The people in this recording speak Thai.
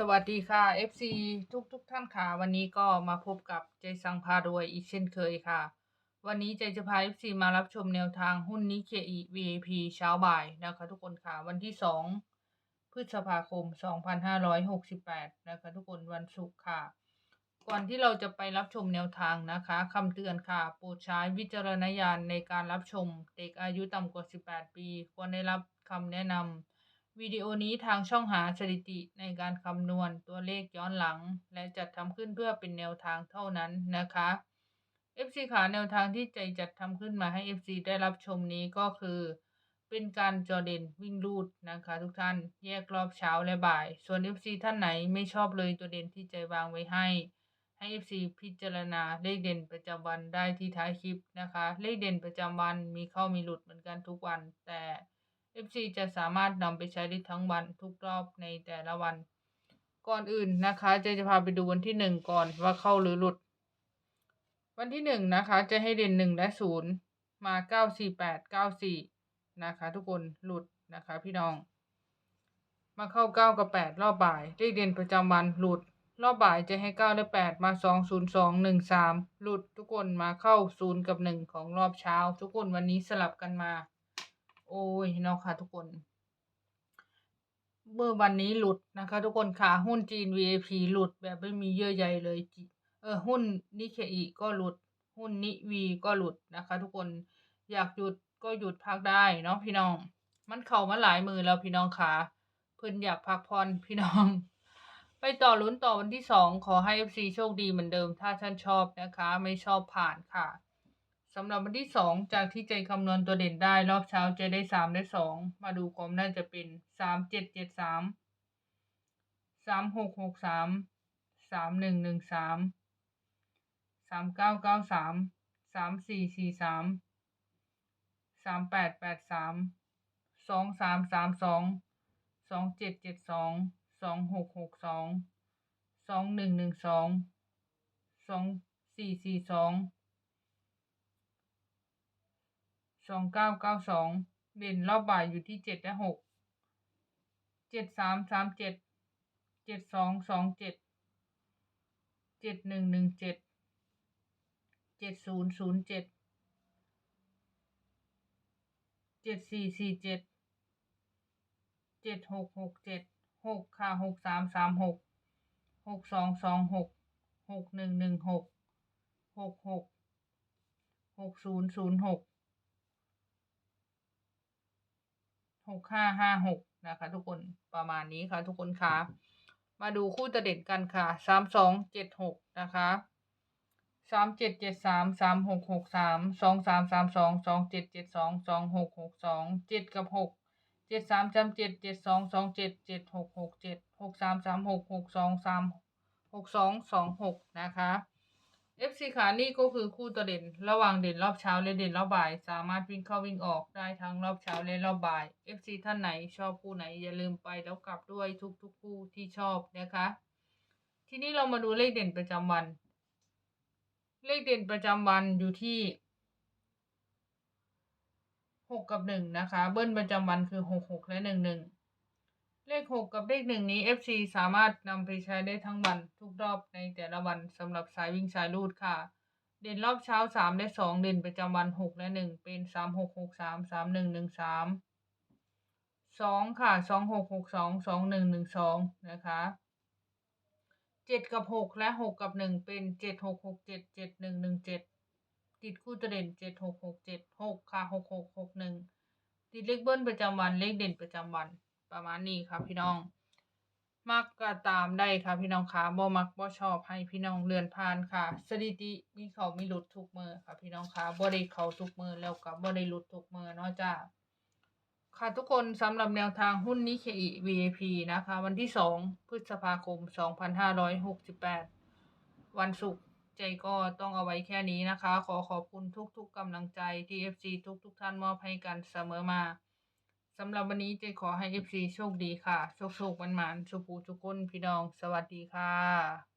สวัสดีค่ะ FC ทุกทุกๆท่านค่ะ วันนี้ก็มาพบกับใจสังพารวยอีกเช่นเคยค่ะ วันนี้ใจจะพา FC มารับชมแนวทางหุ้นนิเคอี VIP เช้าบ่ายนะคะ ทุกคนค่ะ วันที่ 2 พฤษภาคม 2568 นะคะ ทุกคนวันศุกร์ค่ะ ก่อนที่เราจะไปรับชมแนวทางนะคะคำเตือนค่ะ โปรดใช้วิจารณญาณในการรับชม เด็กอายุต่ำกว่า 18 ปี ควรได้รับคำแนะนำ วิดีโอนี้ทางช่องหาสถิติในการคำนวณตัวเลขย้อนหลัง และจัดทำขึ้นเพื่อเป็นแนวทางเท่านั้นนะคะ FC ขาแนวทางที่ใจจัดทำขึ้นมาให้ FC ได้รับชมนี้ก็คือ เป็นการจอเด่นวิ่งรูดนะคะ ทุกท่านแยกรอบเช้าและบ่าย ส่วน FC ท่านไหนไม่ชอบเลยตัวเด่นที่ใจวางไว้ให้ให้ FC พิจารณาเลขเด่นประจำวันได้ที่ท้ายคลิปนะคะ เลขเด่นประจำวันมีเข้ามีหลุดเหมือนกันทุกวันแต่ FC จะสามารถนำไปใช้ได้ทั้งวันทุกรอบในแต่ละวัน ก่อนอื่นนะคะเจะจะพาไปดูวันที่หนึ่งก่อนว่าเข้าหรือหลุด วันที่หนึ่งนะคะจะให้เด่นหนึ่งและศูนย์มาเก้าสี่แปดเก้าสี่นะคะทุกคนหลุดนะคะพี่น้อง มาเข้าเก้ากับแปดรอบบ่ายเลขเด่นประจำวันหลุด รอบบ่ายจะให้เก้าและแปดมาสองศูนย์สองหนึ่งสามหลุดทุกคนมาเข้าศูนย์กับหนึ่งของรอบเช้า ทุกคนวันนี้สลับกันมา โอ้ยเนาะค่ะทุกคน เมื่อวันนี้หลุดนะคะ ทุกคนค่ะหุ้นจีน VIP หลุดแบบไม่มีเยื่อใยเลยจิเออหุ้นนิเคอีก็หลุด หุ้นนิวีก็หลุดนะคะ ทุกคนอยากหยุดก็หยุดพักได้เนาะพี่น้อง มันเข้ามาหลายมือแล้วพี่น้องค่ะเพิ่นอยากพักผ่อนพี่น้อง ไปต่อลุ้นต่อวันที่สองขอให้ FC โชคดีเหมือนเดิม ถ้าท่านชอบนะคะ ไม่ชอบผ่านค่ะ สำหรับวันที่ 2 จากที่ใจคำนวณตัวเด่นได้รอบเช้าจะได้ 3 ได้ 2 มาดูความน่าจะเป็น 3 7 7 3 3 6 6 3 3 1 1 3 3 9 9 3 3 4 4 3 3 8 8 3 2 3 3 2 2 7 7 2 2 6 6 2 2 1 1 2 2 4 4 2 สองเก้าเก้าสองเด่นรอบบ่ายอยู่ที่เจ็ดและหกเจ็ดสามสามเจ็ดเจ็ดสองสองเจ็ดเจ็ดหนึ่งหนึ่งเจ็ดเจ็ดศูนย์ศูนย์เจ็ดเจ็ดสี่สี่เจ็ดเจ็ดหกหกเจ็ดหกค่ะหกสามสามหกหกสองสองหกหกหนึ่งหนึ่งหกหกหกหกศูนย์ศูนย์หก หกห้าห้าหกนะคะทุกคนประมาณนี้ค่ะทุกคนค่ะ มาดูคู่ตะเด็ดกันค่ะสามสองเจ็ดหกนะคะสามเจ็ดเจ็ดสามสามหกหกสามสองสามสามสองสองเจ็ดเจ็ดสองสองหกหกสองเจ็ดกับหกเจ็ดสามสามเจ็ดเจ็ดสองสองเจ็ดเจ็ดหกหกเจ็ดหกสามสามหกหกสองสามหกสองสองหกนะคะ FC ขานี่ก็คือคู่ตัวเด่น ระหว่างเด่นรอบเช้าและเด่นรอบบ่าย สามารถวิ่งเข้าวิ่งออกได้ทั้งรอบเช้าและรอบบ่าย FC ท่านไหนชอบคู่ไหนอย่าลืมไปแล้วกลับด้วยทุกๆคู่ที่ชอบนะคะ ทีนี้เรามาดูเลขเด่นประจำวัน เลขเด่นประจำวันอยู่ที่หกกับหนึ่งนะคะ เบิ้ลประจำวันคือหกหกและหนึ่งหนึ่ง เลขหกกับเลขหนึ่งนี้ FC สามารถนำไปใช้ได้ทั้งวันทุกรอบในแต่ละวันสำหรับสายวิ่งสายรูดค่ะ เด่นรอบเช้าสามและสองเด่นประจำวันหกและหนึ่งเป็นสามหกหกสามสามหนึ่งหนึ่งสามสองค่ะสองหกหกสองสองหนึ่งหนึ่งสองนะคะเจ็ดกับหกและหกกับหนึ่งเป็นเจ็ดหกหกเจ็ดเจ็ดหนึ่งหนึ่งเจ็ดติดคู่ตัวเด่นเจ็ดหกหกเจ็ดหกค่ะหกหกหกหนึ่งติดเลขเบิ้ลประจำวันเลขเด่นประจำวัน ประมาณนี้ครับพี่น้อง มักก็ตามได้ค่ะพี่น้องค่ะบ่มักบ่ชอบให้พี่น้องเลื่อนผ่านค่ะ สถิติมีเขามีหลุดทุกมือค่ะพี่น้องค่ะบ่ได้เขาทุกมือแล้วก็บ่ได้หลุดทุกมือเนาะจ้าค่ะทุกคนสำหรับแนวทางหุ้นนิเคอิ VIP นะคะ วันที่ 2 พฤษภาคม 2568 วันศุกร์ใจก็ต้องเอาไว้แค่นี้นะคะ ขอขอบคุณทุกๆกำลังใจที่ FC ทุกๆท่านมอบให้กันเสมอมา สำหรับวันนี้เจขอให้เอฟซีโชคดีค่ะ โชคโชคมันมันสุภูทุกคนพี่น้อง สวัสดีค่ะ